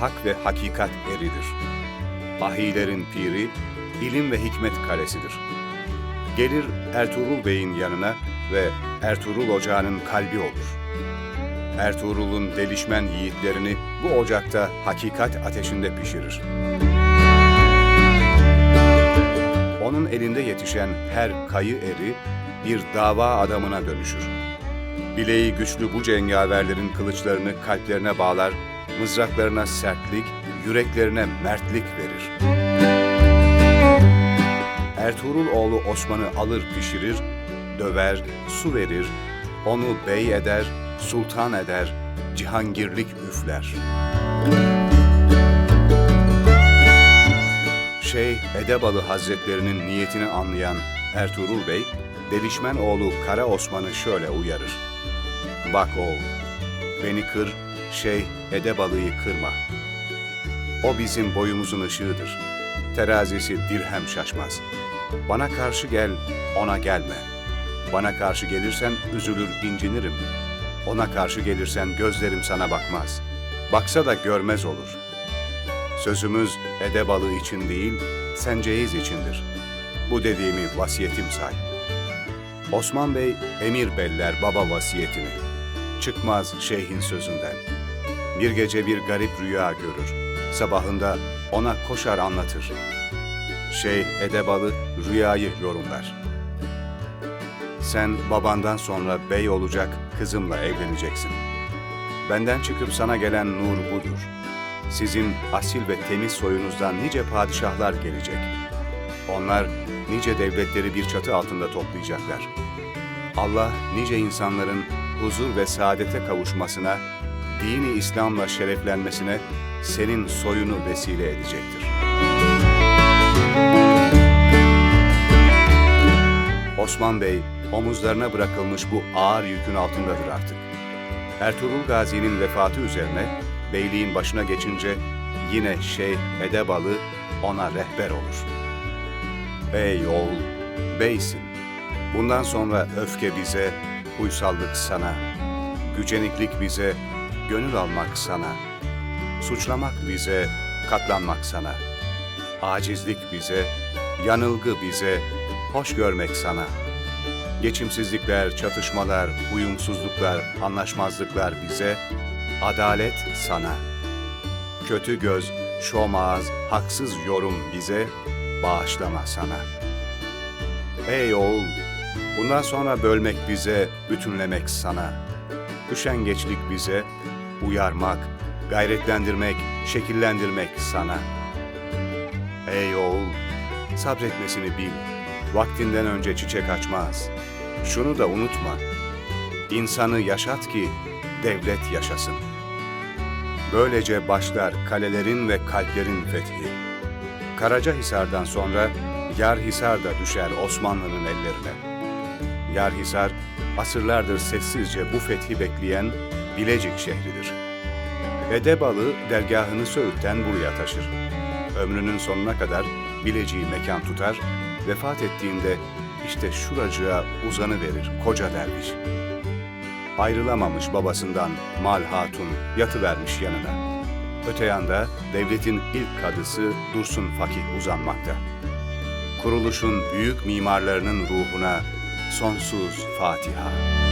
hak ve hakikat eridir. Ahilerin piri, ilim ve hikmet kalesidir. Gelir Ertuğrul Bey'in yanına ve Ertuğrul Ocağı'nın kalbi olur. Ertuğrul'un delişmen yiğitlerini bu ocakta hakikat ateşinde pişirir. Onun elinde yetişen her kayı eri bir dava adamına dönüşür. Bileği güçlü bu cengaverlerin kılıçlarını kalplerine bağlar, mızraklarına sertlik, yüreklerine mertlik verir. Ertuğrul oğlu Osman'ı alır pişirir, döver, su verir, onu bey eder, sultan eder, cihangirlik üfler. Şeyh Edebalı Hazretlerinin niyetini anlayan Ertuğrul Bey, Delişmen oğlu Kara Osman'ı şöyle uyarır. Bak oğul, beni kır, Şeyh Edebalı'yı kırma. O bizim boyumuzun ışığıdır. Terazisi dirhem şaşmaz. Bana karşı gel, ona gelme. Bana karşı gelirsen üzülür incinirim. Ona karşı gelirsen gözlerim sana bakmaz. Baksa da görmez olur. Sözümüz Edebalı için değil, Senceyiz içindir. Bu dediğimi vasiyetim say. Osman Bey emir beller baba vasiyetini. Çıkmaz şeyhin sözünden. Bir gece bir garip rüya görür. Sabahında ona koşar anlatır. Şeyh Edebalı rüyayı yorumlar. Sen babandan sonra bey olacak kızımla evleneceksin. Benden çıkıp sana gelen nur budur. Sizin asil ve temiz soyunuzdan nice padişahlar gelecek. Onlar nice devletleri bir çatı altında toplayacaklar. Allah nice insanların huzur ve saadete kavuşmasına, dini İslam'la şereflenmesine senin soyunu vesile edecektir. Osman Bey omuzlarına bırakılmış bu ağır yükün altındadır artık. Ertuğrul Gazi'nin vefatı üzerine beyliğin başına geçince yine Şeyh Edebalı ona rehber olur. Ey oğul, beysin. Bundan sonra öfke bize, uysallık sana, güceniklik bize, gönül almak sana, suçlamak bize, katlanmak sana, acizlik bize, yanılgı bize, hoş görmek sana. Geçimsizlikler, çatışmalar, uyumsuzluklar, anlaşmazlıklar bize, adalet sana. Kötü göz, şom ağız, haksız yorum bize, bağışlama sana. Ey oğul, bundan sonra bölmek bize, bütünlemek sana. Üşengeçlik bize, uyarmak, gayretlendirmek, şekillendirmek sana. Ey oğul, sabretmesini bil. Vaktinden önce çiçek açmaz. Şunu da unutma. İnsanı yaşat ki devlet yaşasın. Böylece başlar kalelerin ve kalplerin fethi. Karacahisar'dan sonra Yarhisar da düşer Osmanlı'nın ellerine. Yarhisar, asırlardır sessizce bu fethi bekleyen Bilecik şehridir. Edebalı dergahını Söğüt'ten buraya taşır. Ömrünün sonuna kadar Bilecik'i mekan tutar, vefat ettiğinde işte şuracığa uzanı verir koca derviş. Ayrılamamış babasından Mal Hatun yatıvermiş yanına. Öte yanda devletin ilk kadısı Dursun Fakih uzanmakta. Kuruluşun büyük mimarlarının ruhuna sonsuz Fatiha.